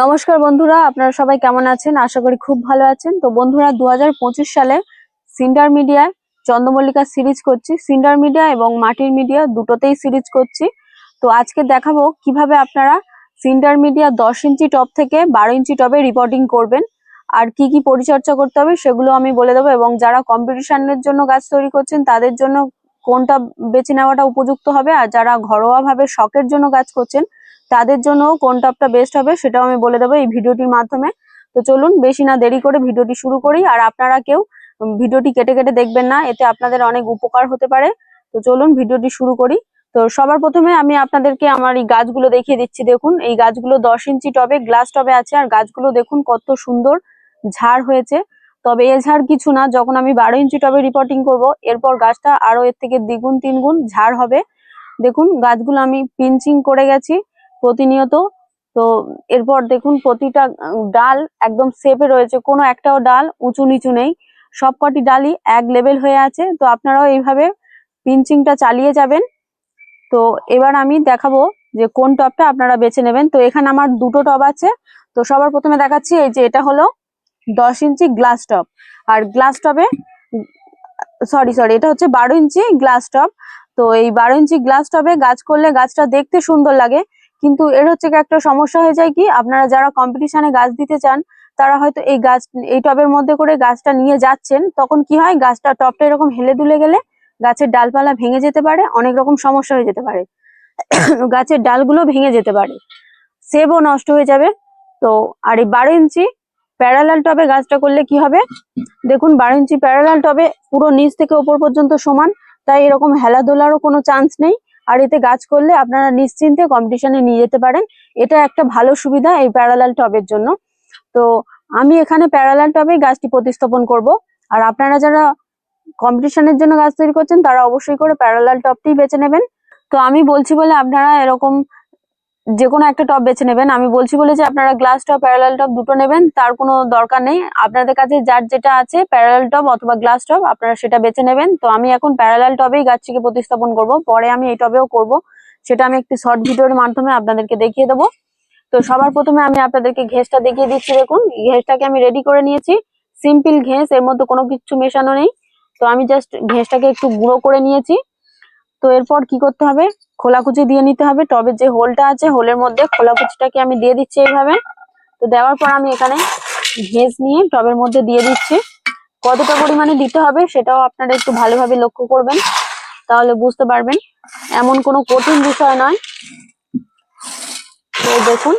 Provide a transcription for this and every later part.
নমস্কার বন্ধুরা, আপনারা সবাই কেমন আছেন? আশা করি খুব ভালো আছেন। তো বন্ধুরা দু হাজার পঁচিশ সালে সিন্ডার মিডিয়ায় চন্দ্রমল্লিকা সিরিজ করছি। সিন্ডার মিডিয়া এবং মাটির মিডিয়া দুটোতেই সিরিজ করছি। তো আজকে দেখাবো কীভাবে আপনারা সিন্ডার মিডিয়া দশ ইঞ্চি টপ থেকে বারো ইঞ্চি টপে রিপোর্টিং করবেন, আর কি কি পরিচর্যা করতে হবে সেগুলো আমি বলে দেবো, এবং যারা কম্পিটিশনের জন্য গাছ তৈরি করছেন, তাদের জন্য কোনটা বেছে নেওয়াটা উপযুক্ত হবে, আর যারা ঘরোয়াভাবে শখের জন্য গাছ করছেন তাদের জন্য কোন টপটা বেস্ট হবে সেটাও আমি বলে দেবো এই ভিডিওটির মাধ্যমে। তো চলুন বেশি না দেরি করে ভিডিওটি শুরু করি। আর আপনারা কেউ ভিডিওটি কেটে কেটে দেখবেন না, এতে আপনাদের অনেক উপকার হতে পারে। তো চলুন ভিডিওটি শুরু করি। তো সবার প্রথমে আমি আপনাদেরকে আমার এই গাছগুলো দেখিয়ে দিচ্ছি। দেখুন, এই গাছগুলো দশ ইঞ্চি টবে গ্লাস টবে আছে। আর গাছগুলো দেখুন কত সুন্দর ঝাড় হয়েছে। তবে এ ঝাড় কিছু না, যখন আমি বারো ইঞ্চি টবে রিপোর্টিং করব, এরপর গাছটা আরও এর থেকে দ্বিগুণ, তিনগুণ ঝাড় হবে। দেখুন, গাছগুলো আমি পিঞ্চিং করে গেছি। প্রতিনিয়ত। তো এরপর দেখুন প্রতিটা ডাল একদম সেপে রয়েছে। কোনো একটাও ডাল উঁচু নিচু নেই। সবকটি ডালই এক লেভেল হয়ে আছে। তো আপনারাও এইভাবে পিঞ্চিংটা চালিয়ে যাবেন। তো এবার আমি দেখাবো যে কোন টবটা আপনারা বেছে নেবেন। তো এখানে আমার দুটো টব আছে। তো সবার প্রথমে দেখাচ্ছি, এই যে এটা হলো দশ ইঞ্চি গ্লাস টব আর গ্লাস টবে সরি সরি এটা হচ্ছে বারো ইঞ্চি গ্লাস টব তো এই বারো ইঞ্চি গ্লাস টবে গাছ করলে গাছটা দেখতে সুন্দর লাগে। কিন্তু এর হচ্ছে একটা সমস্যা হয়ে যায় কি, আপনারা যারা কম্পিটিশনে গাছ দিতে চান, তারা হয়তো এই গাছ, এই টবের মধ্যে করে গাছটা নিয়ে যাচ্ছেন, তখন কি হয়, গাছটা টবটা এরকম হেলে দুলে গেলে গাছের ডালপালা ভেঙে যেতে পারে, অনেক রকম সমস্যা হয়ে যেতে পারে। গাছের ডালগুলো ভেঙে যেতে পারে। সেবও নষ্ট হয়ে যাবে। তো, আর এই বারো ইঞ্চি প্যারালাল টবে গাছটা করলে কি হবে? দেখুন, বারো ইঞ্চি প্যারালাল টবে পুরো নিচ থেকে ওপর পর্যন্ত সমান, তাই এরকম হেলাদোলারও কোনো চান্স নেই। আর এতে গাছ করলে আপনারা নিশ্চিন্তে কম্পিটিশনে নিয়ে যেতে পারেন। এটা একটা ভালো সুবিধা এই প্যারালাল টবের জন্য। তো আমি এখানে প্যারালাল টবে গাছটি প্রতিস্থাপন করব। আর আপনারা যারা কম্পিটিশনের জন্য গাছ তৈরি করছেন, তারা অবশ্যই করে প্যারালাল টপটি বেছে নেবেন। তো আমি বলছি বলে আপনারা এরকম যে কোনো একটা টব বেছে নেবেন। আমি বলছি বলে যে আপনারা গ্লাস টপ প্যারালাল টপ দুটো নেবেন, তার কোনো দরকার নেই। আপনাদের কাছে যার যেটা আছে প্যারালাল টপ অথবা গ্লাস টপ আপনারা সেটা বেছে নেবেন। তো আমি এখন প্যারালাল টবেই গাছটিকে প্রতিস্থাপন করব। পরে আমি এই টবেও করব। সেটা আমি একটি শর্ট ভিডিওর মাধ্যমে আপনাদেরকে দেখিয়ে দেবো। তো সবার প্রথমে আমি আপনাদেরকে ঘেসটা দেখিয়ে দিচ্ছি, দেখুন। ঘেসটাকে আমি রেডি করে নিয়েছি। সিম্পল ঘেস এর মধ্যে কোনো কিছু মেশানো নেই। তো আমি জাস্ট ঘেসটাকে একটু গুঁড়ো করে নিয়েছি। তো এরপর কি করতে হবে? খোলাকুচি দিয়ে নিতে হবে। টবের যে হোলটা আছে, হোলের মধ্যে খোলাকুচিটাকে আমি দিয়ে দিচ্ছি এইভাবে। তো দেওয়ার পর আমি এখানে ভেজ নিয়ে টবের মধ্যে দিয়ে দিচ্ছি। কতটা পরিমাণে দিতে হবে সেটাও আপনারা একটু ভালোভাবে লক্ষ্য করবেন, তাহলে বুঝতে পারবেন। এমন কোনো কঠিন বিষয় নয়। তো দেখুন,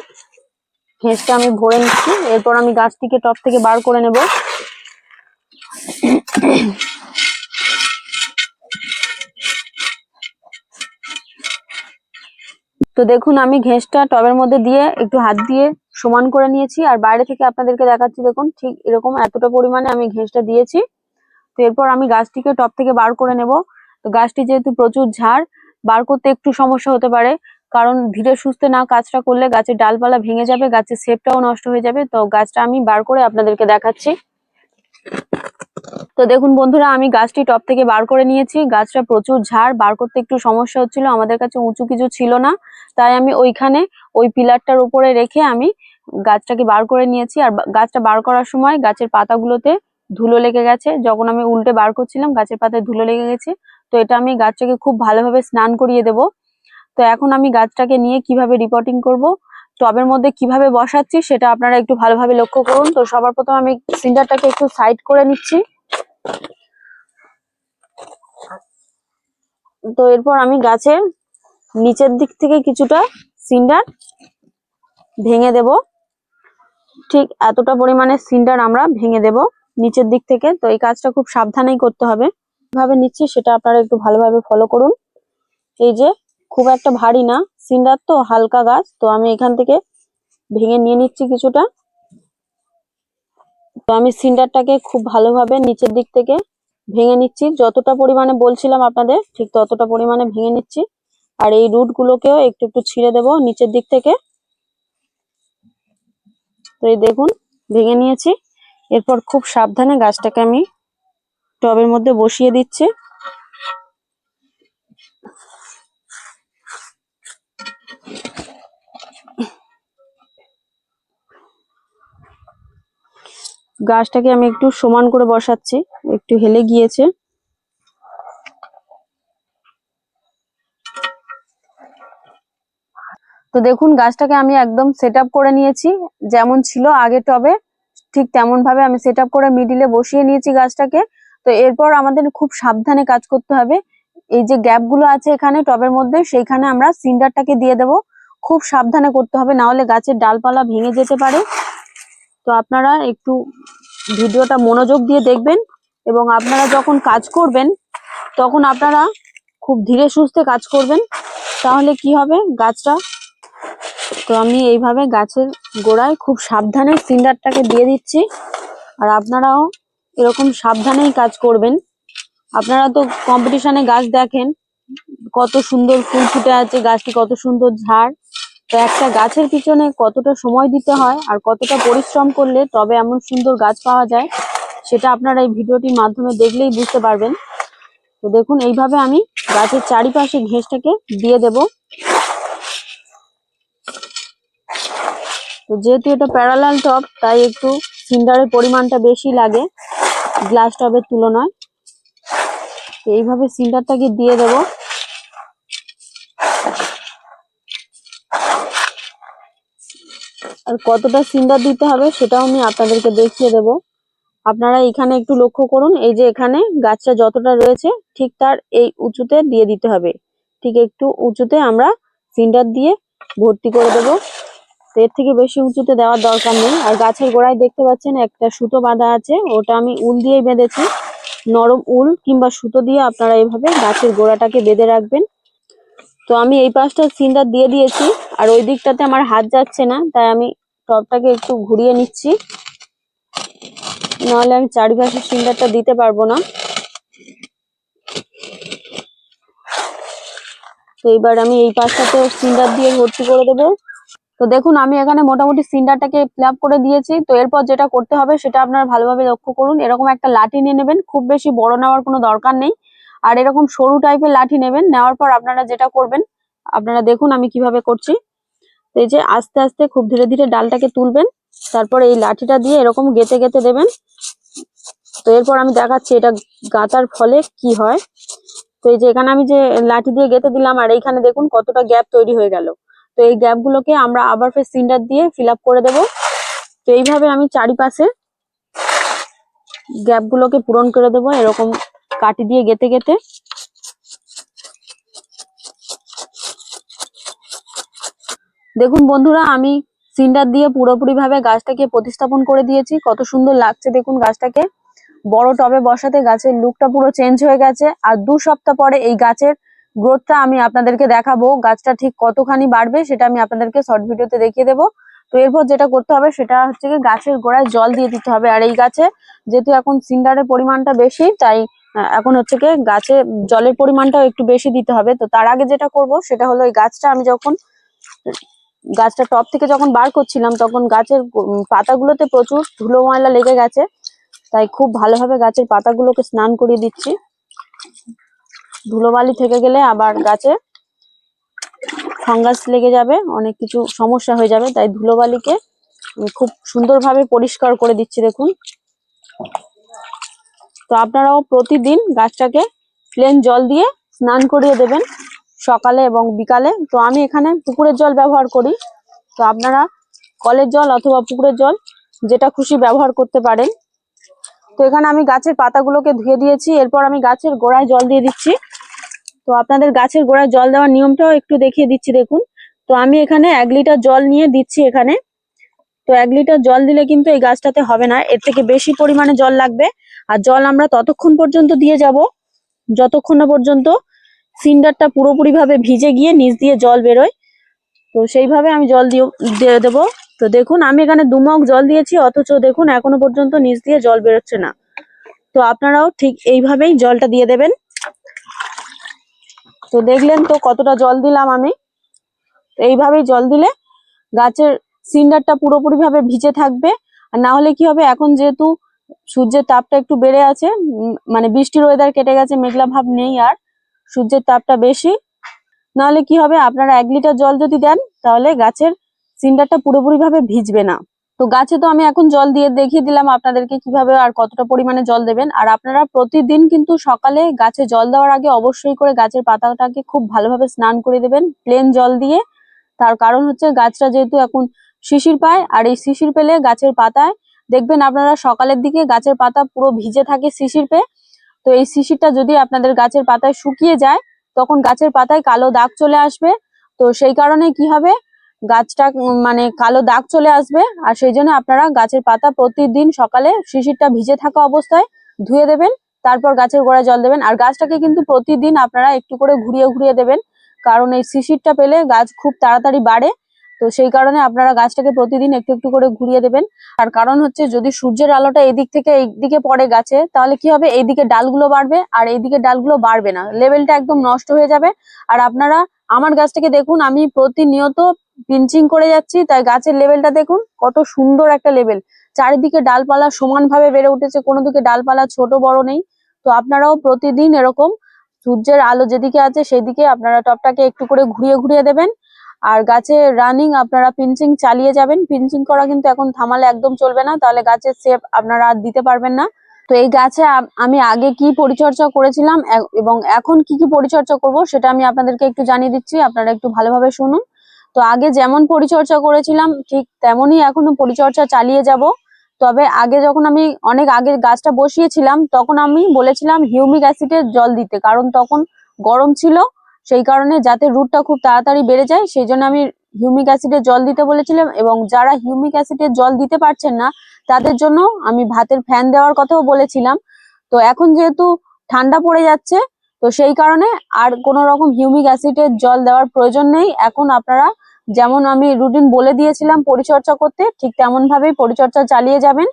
ভেজটা আমি ভরে নিচ্ছি। এরপর আমি গাছটিকে টব থেকে বার করে নেব। তো দেখুন, আমি ঘেসটা টবের মধ্যে দিয়ে একটু হাত দিয়ে সমান করে নিয়েছি। আর বাইরে থেকে আপনাদেরকে দেখাচ্ছি, দেখুন, ঠিক এরকম এতটা পরিমাণে আমি ঘেসটা দিয়েছি। তো এরপর আমি গাছটিকে টব থেকে বার করে নেব। তো গাছটি যেহেতু প্রচুর ঝাড়, বার করতে একটু সমস্যা হতে পারে। কারণ ধীরে সুস্থে না কাজটা করলে গাছের ডালপালা ভেঙে যাবে, গাছের শেপটাও নষ্ট হয়ে যাবে। তো গাছটা আমি বার করে আপনাদেরকে দেখাচ্ছি। তো দেখুন বন্ধুরা, আমি গাছটি টপ থেকে বার করে নিয়েছি। গাছটা প্রচুর ঝাড়, বার করতে একটু সমস্যা হচ্ছিল, আমাদের কাছে উঁচু কিছু ছিল না। তাই আমি ওইখানে ওই পিলারটার উপরে রেখে আমি গাছটাকে বার করে নিয়েছি। আর গাছটা বার করার সময় গাছের পাতাগুলোতে ধুলো লেগে গেছে। যখন আমি উল্টে বার করছিলাম, গাছের পাতায় ধুলো লেগে গেছে। তো এটা আমি গাছটাকে খুব ভালোভাবে স্নান করিয়ে দেব। তো এখন আমি গাছটাকে নিয়ে কীভাবে রিপোর্টিং করব, টবের মধ্যে কীভাবে বসাচ্ছি, সেটা আপনারা একটু ভালোভাবে লক্ষ্য করুন। তো সবার প্রথম আমি সিন্ডারটাকে একটু সাইড করে নিচ্ছি। তো এরপর আমি গাছের নিচের দিক থেকে কিছুটা সিন্ডার ভেঙে দেব। ঠিক এতটা পরিমাণে সিন্ডার আমরা ভেঙে দেব নিচের দিক থেকে। তো এই কাজটা খুব সাবধানেই করতে হবে। কীভাবে নিচ্ছি সেটা আপনারা একটু ভালোভাবে ফলো করুন। এই যে খুব একটা ভারী না, সিন্ডার তো হালকা গাছ, তো আমি এখান থেকে ভেঙে নিয়ে নিচ্ছি কিছুটা। তো আমি সিন্ডারটাকে খুব ভালোভাবে নিচের দিক থেকে ভেঙে নিচ্ছি। যতটা পরিমাণে বলছিলাম আপনাদের, ঠিক ততটা পরিমাণে ভেঙে নিচ্ছি। আর এই রুটগুলোকেও একটু একটু ছিঁড়ে দেব নিচের দিক থেকে। তো এই দেখুন, ভেঙে নিয়েছি। এরপর খুব সাবধানে গাছটাকে আমি টবের মধ্যে বসিয়ে দিচ্ছি। গাছটাকে আমি একটু সমান করে বসাচ্ছি, একটু হেলে গিয়েছে। তো দেখুন, গাছটাকে আমি একদম সেট করে নিয়েছি, যেমন ছিল আগে টবে, ঠিক তেমন ভাবে আমি সেট করে মিডিলে বসিয়ে নিয়েছি গাছটাকে। তো এরপর আমাদের খুব সাবধানে কাজ করতে হবে। এই যে গ্যাপগুলো আছে এখানে টবের মধ্যে, সেইখানে আমরা সিন্ডারটাকে দিয়ে দেব। খুব সাবধানে করতে হবে, না হলে গাছের ডালপালা ভেঙে যেতে পারে। তো আপনারা একটু ভিডিওটা মনোযোগ দিয়ে দেখবেন এবং আপনারা যখন কাজ করবেন, তখন আপনারা খুব ধীরে সুস্থে কাজ করবেন। তাহলে কি হবে গাছটা? তো আমি এইভাবে গাছের গোড়ায় খুব সাবধানে সিন্ডারটাকে দিয়ে দিচ্ছি। আর আপনারাও এরকম সাবধানেই কাজ করবেন। আপনারা তো কম্পিটিশনে গাছ দেখেন, কত সুন্দর ফুল ফুটে আছে, গাছটি কত সুন্দর ঝাড়। তো একটা গাছের পিছনে কতটা সময় দিতে হয় আর কতটা পরিশ্রম করলে তবে এমন সুন্দর গাছ পাওয়া যায়, সেটা আপনারা এই ভিডিওটির মাধ্যমে দেখলেই বুঝতে পারবেন। তো দেখুন, এইভাবে আমি গাছের চারিপাশে ঘেঁষটাকে দিয়ে দেব। তো যেহেতু এটা প্যারালাল টপ তাই একটু সিন্ডারের পরিমাণটা বেশি লাগে গ্লাস টবের তুলনায়। এইভাবে সিন্ডারটাকে দিয়ে দেব। আর কতটা সিন্ডার দিতে হবে সেটাও আমি আপনাদেরকে দেখিয়ে দেব। আপনারা এখানে একটু লক্ষ্য করুন, এই যে এখানে গাছটা যতটা রয়েছে, ঠিক তার এই উঁচুতে দিয়ে দিতে হবে। ঠিক একটু উঁচুতে আমরা সিন্ডার দিয়ে ভর্তি করে দেব। এর থেকে বেশি উঁচুতে দেওয়ার দরকার নেই। আর গাছের গোড়ায় দেখতে পাচ্ছেন একটা সুতো বাঁধা আছে, ওটা আমি উল দিয়েই বেঁধেছি। নরম উল কিংবা সুতো দিয়ে আপনারা এইভাবে গাছের গোড়াটাকে বেঁধে রাখবেন। তো আমি এই পাশটা সিন্ডার দিয়ে দিয়েছি, আর ওই দিকটাতে আমার হাত যাচ্ছে না, তাই আমি টবটাকে একটু ঘুরিয়ে নিচ্ছি। নাহলে আমি চারিপাশে সিন্ডারটা দিতে পারব না। তো এবার আমি এই পাশটাতে সিন্ডার দিয়ে ভর্তি করে দেবো। তো দেখুন, আমি এখানে মোটামুটি সিন্ডারটাকে ফিল করে দিয়েছি। তো এরপর যেটা করতে হবে, সেটা আপনারা ভালোভাবে লক্ষ্য করুন। এরকম একটা লাঠি নিয়ে নেবেন, খুব বেশি বড় নেওয়ার কোনো দরকার নেই। আর এরকম সরু টাইপের লাঠি নেবেন, নেওয়ার পর আপনারা যেটা করবেন, আপনারা দেখুন আমি কীভাবে করছি। এই যে আস্তে আস্তে খুব ধীরে ধীরে ডালটাকে তুলবেন, তারপর এই লাঠিটা দিয়ে এরকম গেতে গেতে দেবেন। তো এরপর আমি দেখাচ্ছি এটা গাঁথার ফলে কি হয়। তো এই যে এখানে আমি যে লাঠি দিয়ে গেঁথে দিলাম, আর এইখানে দেখুন কতটা গ্যাপ তৈরি হয়ে গেল। তো এই গ্যাপ গুলোকে আমরা আবার ফের সিন্ডার দিয়ে ফিল করে দেব। তো এইভাবে আমি চারিপাশে গ্যাপ গুলোকে পূরণ করে দেবো, এরকম কাটি দিয়ে গেতে গেতে দেখুন বন্ধুরা, আমি সিন্ডার দিয়ে পুরোপুরি ভাবে গাছটাকে প্রতিস্থাপন করে দিয়েছি। কত সুন্দর লাগছে দেখুন গাছটাকে। বড় টবে বসাতে গাছের লুকটা পুরো চেঞ্জ হয়ে গেছে। আর দু সপ্তাহ পরে এই গাছের গ্রোথটা আমি আপনাদেরকে দেখাবো। গাছটা ঠিক কতখানি বাড়বে সেটা আমি আপনাদেরকে শর্ট ভিডিওতে দেখিয়ে দেবো। তো এরপর যেটা করতে হবে সেটা হচ্ছে গাছের গোড়ায় জল দিয়ে দিতে হবে। আর এই গাছে যেহেতু এখন সিন্ডারের পরিমাণটা বেশি, তাই এখন হচ্ছে কি গাছে জলের পরিমাণটাও একটু বেশি দিতে হবে। তো তার আগে যেটা করব সেটা হলো এই গাছটা আমি যখন, গাছটা টপ থেকে যখন বার করছিলাম তখন গাছের পাতাগুলোতে প্রচুর ধুলো ময়লা লেগে গেছে। তাই খুব ভালোভাবে গাছের পাতাগুলোকে স্নান করিয়ে দিচ্ছি। ধুলোবালি থেকে গেলে আবার গাছে ফাঙ্গাস লেগে যাবে, অনেক কিছু সমস্যা হয়ে যাবে। তাই ধুলোবালিকে খুব সুন্দরভাবে পরিষ্কার করে দিচ্ছি, দেখুন। তো আপনারাও প্রতিদিন গাছটাকে প্লেন জল দিয়ে স্নান করিয়ে দেবেন সকালে এবং বিকালে। তো আমি এখানে পুকুরের জল ব্যবহার করি। তো আপনারা কলের জল অথবা পুকুরের জল যেটা খুশি ব্যবহার করতে পারেন। তো এখানে আমি গাছের পাতাগুলোকে ধুয়ে দিয়েছি। এরপর আমি গাছের গোড়ায় জল দিয়ে দিচ্ছি। তো আপনাদের গাছের গোড়ায় জল দেওয়ার নিয়মটাও একটু দেখিয়ে দিচ্ছি, দেখুন। তো আমি এখানে এক লিটার জল নিয়ে দিচ্ছি এখানে। তো এক লিটার জল দিলে কিন্তু এই গাছটাতে হবে না। এর থেকে বেশি পরিমাণে জল লাগবে। আর জল আমরা ততক্ষণ পর্যন্ত দিয়ে যাব। যতক্ষণ না পর্যন্ত সিন্ডারটা পুরোপুরি ভাবে ভিজে গিয়ে নিচ দিয়ে জল বেরোয়। তো সেইভাবে আমি জল দিয়ে দেবো। তো দেখুন, আমি এখানে দু মগ জল দিয়েছি, অথচ দেখুন, এখনও পর্যন্ত নিচ দিয়ে জল বেরোচ্ছে না। তো আপনারাও ঠিক এইভাবেই জলটা দিয়ে দেবেন। তো দেখলেন তো কতটা জল দিলাম আমি। এইভাবেই জল দিলে গাছের সিন্ডারটা পুরোপুরি ভাবে ভিজে থাকবে। আর না হলে কি হবে, এখন যেহেতু সূর্যের তাপটা একটু বেড়ে আছে মানে বৃষ্টির ওয়েদার কেটে গেছে, মেঘলা ভাব নেই আর, সূর্যের তাপটা বেশি। নাহলে কি হবে, আপনারা এক লিটার জল যদি দেন, তাহলে গাছের সিন্ডারটা পুরোপুরি ভাবে ভিজবে না। তো গাছে তো আমি এখন জল দিয়ে দেখিয়ে দিলাম আপনাদেরকে কীভাবে আর কতটা পরিমাণে জল দেবেন। আর আপনারা প্রতিদিন কিন্তু সকালে গাছে জল দেওয়ার আগে অবশ্যই করে গাছের পাতাটাকে খুব ভালোভাবে স্নান করে দেবেন প্লেন জল দিয়ে। তার কারণ হচ্ছে গাছটা যেহেতু এখন শিশির পায় আর এই শিশির পেলে গাছের পাতায়, দেখবেন আপনারা সকালের দিকে গাছের পাতা পুরো ভিজে থাকে শিশির পেয়ে। তো এই শিশিরটা যদি আপনাদের গাছের পাতায় শুকিয়ে যায়, তখন গাছের পাতায় কালো দাগ চলে আসবে। তো সেই কারণে কি হবে? গাছটা মানে কালো দাগ চলে আসবে আর সেই জন্য আপনারা গাছের পাতা প্রতিদিন সকালে শিশিরটা ভিজে থাকা অবস্থায় ধুয়ে দেবেন, তারপর গাছের গোড়ায় জল দেবেন আর গাছটাকে কিন্তু প্রতিদিন আপনারা একটু করে ঘুরিয়ে ঘুরিয়ে দেবেন। কারণ এই শিশিরটা পেলে গাছ খুব তাড়াতাড়ি বাড়ে তো সেই কারণে আপনারা গাছটাকে প্রতিদিন একটু একটু করে ঘুরিয়ে দেবেন। আর কারণ হচ্ছে যদি সূর্যের আলোটা এদিক থেকে এইদিকে পড়ে গাছে, তাহলে কি হবে? এইদিকে ডালগুলো বাড়বে আর এইদিকে ডালগুলো বাড়বে না। লেভেলটা একদম নষ্ট হয়ে যাবে। আর আপনারা আমার গাছটাকে দেখুন, আমি প্রতিনিয়ত পিঞ্চিং করে যাচ্ছি, তাই গাছের লেভেলটা দেখুন, কত সুন্দর একটা লেভেল। চারিদিকে ডালপালা সমানভাবে বেড়ে উঠেছে, কোনো দিকে ডালপালা ছোট বড় নেই। তো আপনারাও প্রতিদিন এরকম সূর্যের আলো যেদিকে আছে, সেদিকে আপনারা টপটাকে একটু করে ঘুরিয়ে ঘুরিয়ে দেবেন। আর গাছে রানিং আপনারা পিঞ্চিং চালিয়ে যাবেন। পিঞ্চিং করা কিন্তু এখন থামালে একদম চলবে না, তাহলে গাছের শেপ আপনারা আর দিতে পারবেন না। তো এই গাছে আমি আগে কি পরিচর্যা করেছিলাম এবং এখন কি কি পরিচর্যা করব সেটা আমি আপনাদেরকে একটু জানিয়ে দিচ্ছি, আপনারা একটু ভালোভাবে শুনুন। তো আগে যেমন পরিচর্যা করেছিলাম, ঠিক তেমনই এখনও পরিচর্যা চালিয়ে যাব। তবে আগে যখন আমি অনেক আগে গাছটা বসিয়েছিলাম, তখন আমি বলেছিলাম হিউমিক অ্যাসিডের জল দিতে, কারণ তখন গরম ছিল সেই কারণে যাতে রুটটা খুব তাড়াতাড়ি বেড়ে যায়, সেই জন্য আমি হিউমিক অ্যাসিডের জল দিতে বলেছিলাম এবং যারা হিউমিক অ্যাসিডের জল দিতে পারছেন না, তাদের জন্য আমি ভাতের ফ্যান দেওয়ার কথাও বলেছিলাম। তো এখন যেহেতু ঠান্ডা পড়ে যাচ্ছে, তো সেই কারণে আর কোনো রকম হিউমিক অ্যাসিডের জল দেওয়ার প্রয়োজন নেই। এখন আপনারা যেমন আমি রুটিন বলে দিয়েছিলাম পরিচর্যা করতে, ঠিক তেমন ভাবেই পরিচর্যা চালিয়ে যাবেন।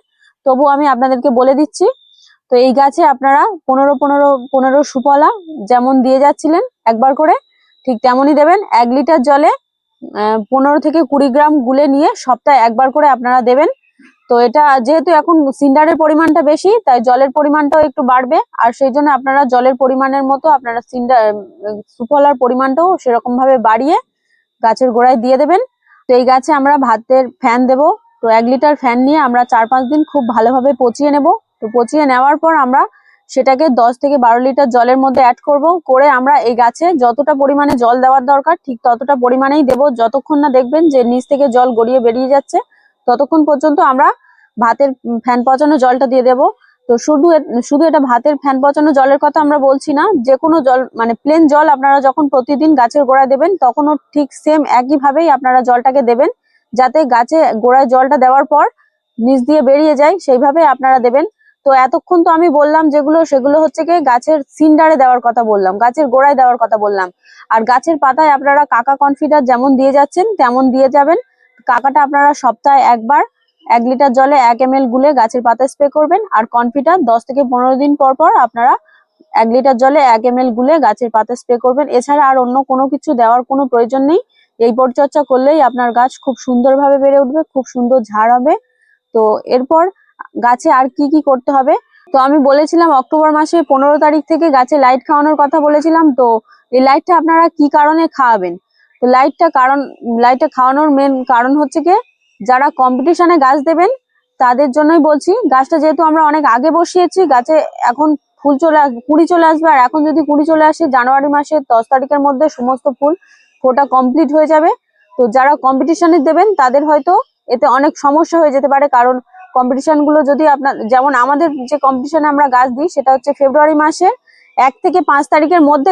তবু আমি আপনাদেরকে বলে দিচ্ছি তো এই গাছে আপনারা পনেরো পনেরো পনেরো সুফলা যেমন দিয়ে যাচ্ছিলেন একবার করে, ঠিক তেমনই দেবেন। এক লিটার জলে পনেরো থেকে কুড়ি গ্রাম গুলে নিয়ে সপ্তাহে একবার করে আপনারা দেবেন। তো এটা যেহেতু এখন সিন্ডারের পরিমাণটা বেশি, তাই জলের পরিমাণটাও একটু বাড়বে। আর সেই জন্য আপনারা জলের পরিমাণের মতো আপনারা সিন্ডার সুফলার পরিমাণটাও সেরকম ভাবে বাড়িয়ে গাছের গোড়ায় দিয়ে দেবেন। তো এই গাছে আমরা ভাতের ফ্যান দেব। তো এক লিটার ফ্যান নিয়ে আমরা চার পাঁচ দিন খুব ভালোভাবে পচিয়ে নেব। তো পচিয়ে নেওয়ার পর আমরা সেটাকে দশ থেকে বারো লিটার জলের মধ্যে অ্যাড করব। করে আমরা এই গাছে যতটা পরিমাণে জল দেওয়ার দরকার, ঠিক ততটা পরিমাণেই দেব। যতক্ষণ না দেখবেন যে নিচ থেকে জল গড়িয়ে বেরিয়ে যাচ্ছে, ততক্ষণ পর্যন্ত আমরা ভাতের ফ্যান পচানো জলটা দিয়ে দেব। তো শুধু শুধু এটা ভাতের, ফ্যান পচানো জলের কথা আমরা বলছি না। যে কোনো জল মানে প্লেন জল আপনারা যখন প্রতিদিন গাছের গোড়ায় দেবেন, তখনও ঠিক সেম একই ভাবেই আপনারা জলটাকে দেবেন। যাতে গাছে গোড়ায় জলটা দেওয়ার পর নিচ দিয়ে বেরিয়ে যায়, সেইভাবে আপনারা দেবেন। তো এতক্ষণ তো আমি বললাম যেগুলো, সেগুলো হচ্ছে কি গাছের সিন্ডারে দেওয়ার কথা বললাম, গাছের গোড়ায় দেওয়ার কথা বললাম। আর গাছের পাতায় আপনারা কাকা কনফিডার যেমন দিয়ে যাচ্ছেন, তেমন দিয়ে যাবেন। কাকাটা আপনারা সপ্তাহে একবার এক লিটার জলে এক এম গুলে গাছের পাতা স্প্রে করবেন। আর কনফিডার দশ থেকে পনেরো দিন পর পর আপনারা এক লিটার জলে এক এম গুলে গাছের পাতা স্প্রে করবেন। এছাড়া আর অন্য কোনো কিছু দেওয়ার কোনো প্রয়োজন নেই। এই পরিচর্যা করলেই আপনার গাছ খুব সুন্দরভাবে বেড়ে উঠবে, খুব সুন্দর ঝাড় হবে। তো এরপর গাছে আর কি কি করতে হবে? তো আমি বলেছিলাম অক্টোবর মাসে পনেরো তারিখ থেকে গাছে লাইট খাওয়ানোর কথা বলেছিলাম, তো এই লাইটটা আপনারা কি কারণে খাওয়াবেন? তো লাইটটা কারণ, লাইটটা খাওয়ানোর মেন কারণ হচ্ছে কি, যারা কম্পিটিশনে গাছ দেবেন, তাদের জন্যই বলছি, গাছটা যেহেতু আমরা অনেক আগে বসিয়েছি, গাছে এখন ফুল চলে আসবে কুড়ি চলে আসবে, আর এখন যদি কুড়ি চলে আসে, জানুয়ারি মাসের দশ তারিখের মধ্যে সমস্ত ফুল ফোটা কমপ্লিট হয়ে যাবে। তো যারা কম্পিটিশনে দেবেন, তাদের হয়তো এতে অনেক সমস্যা হয়ে যেতে পারে, কারণ কম্পিটিশনগুলো যদি আপনার, যেমন আমাদের যে কম্পিটিশনে আমরা গাছ দিই, সেটা হচ্ছে ফেব্রুয়ারি মাসে এক থেকে পাঁচ তারিখের মধ্যে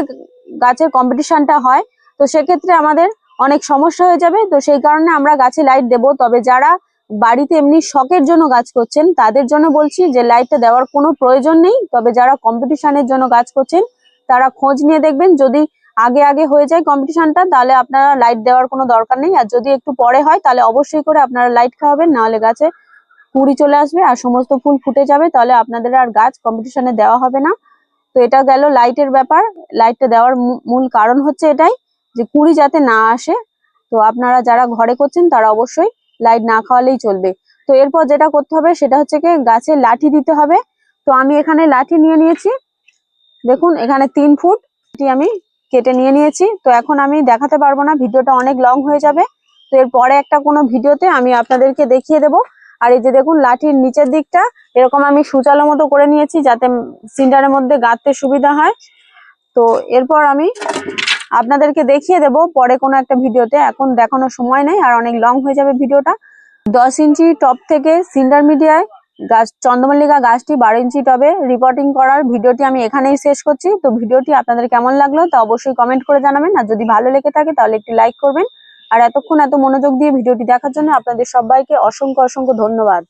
গাছের কম্পিটিশনটা হয়। তো সেক্ষেত্রে আমাদের অনেক সমস্যা হয়ে যাবে। তো সেই কারণে আমরা গাছে লাইট দেব। তবে যারা বাড়িতে এমনি শখের জন্য গাছ করছেন, তাদের জন্য বলছি যে লাইটটা দেওয়ার কোনো প্রয়োজন নেই। তবে যারা কম্পিটিশনের জন্য গাছ করছেন, তারা খোঁজ নিয়ে দেখবেন। যদি আগে আগে হয়ে যায় কম্পিটিশনটা তাহলে আপনারা লাইট দেওয়ার কোনো দরকার নেই। আর যদি একটু পরে হয়, তাহলে অবশ্যই করে আপনারা লাইট খাওয়াবেন। নাহলে গাছে কুড়ি চলে আসবে আর সমস্ত ফুল ফুটে যাবে, তাহলে আপনাদের আর গাছ কম্পিটিশনে দেওয়া হবে না। তো এটা গেল লাইটের ব্যাপার। লাইটটা দেওয়ার মূল কারণ হচ্ছে এটাই যে কুড়ি যাতে না আসে, তো আপনারা যারা ঘরে করছেন তারা অবশ্যই লাইট না খাওয়ালেই চলবে। তো এরপর যেটা করতে হবে সেটা হচ্ছে কি, গাছে লাঠি দিতে হবে। তো আমি এখানে লাঠি নিয়ে নিয়েছি। দেখুন, এখানে তিন ফুট আমি কেটে নিয়ে নিয়েছি। তো এখন আমি দেখাতে পারব না, ভিডিওটা অনেক লং হয়ে যাবে। তো এরপরে একটা কোনো ভিডিওতে আমি আপনাদেরকে দেখিয়ে দেব। আর এই যে দেখুন, লাঠির নিচের দিকটা, এরকম আমি সুচালো মতো করে নিয়েছি যাতে সিন্ডারের মধ্যে গাঁথতে সুবিধা হয়। তো এরপর আমি আপনাদেরকে দেখিয়ে দেব পরে কোনো একটা ভিডিওতে। এখন দেখানোর সময় নেই আর অনেক লং হয়ে যাবে ভিডিওটা। দশ ইঞ্চি টপ থেকে সিন্ডার মিডিয়ায় গাছ, চন্দ্রমল্লিকা গাছটি বারো ইঞ্চি টবে রিপোর্টিং করার ভিডিওটি আমি এখানেই শেষ করছি। তো ভিডিওটি আপনাদের কেমন লাগল তা অবশ্যই কমেন্ট করে জানাবেন। আর যদি ভালো লেগে থাকে তাহলে একটি লাইক করবেন। আর এতক্ষণ এত মনোযোগ দিয়ে ভিডিওটি দেখার জন্য আপনাদের সবাইকে অসংখ্য অসংখ্য ধন্যবাদ।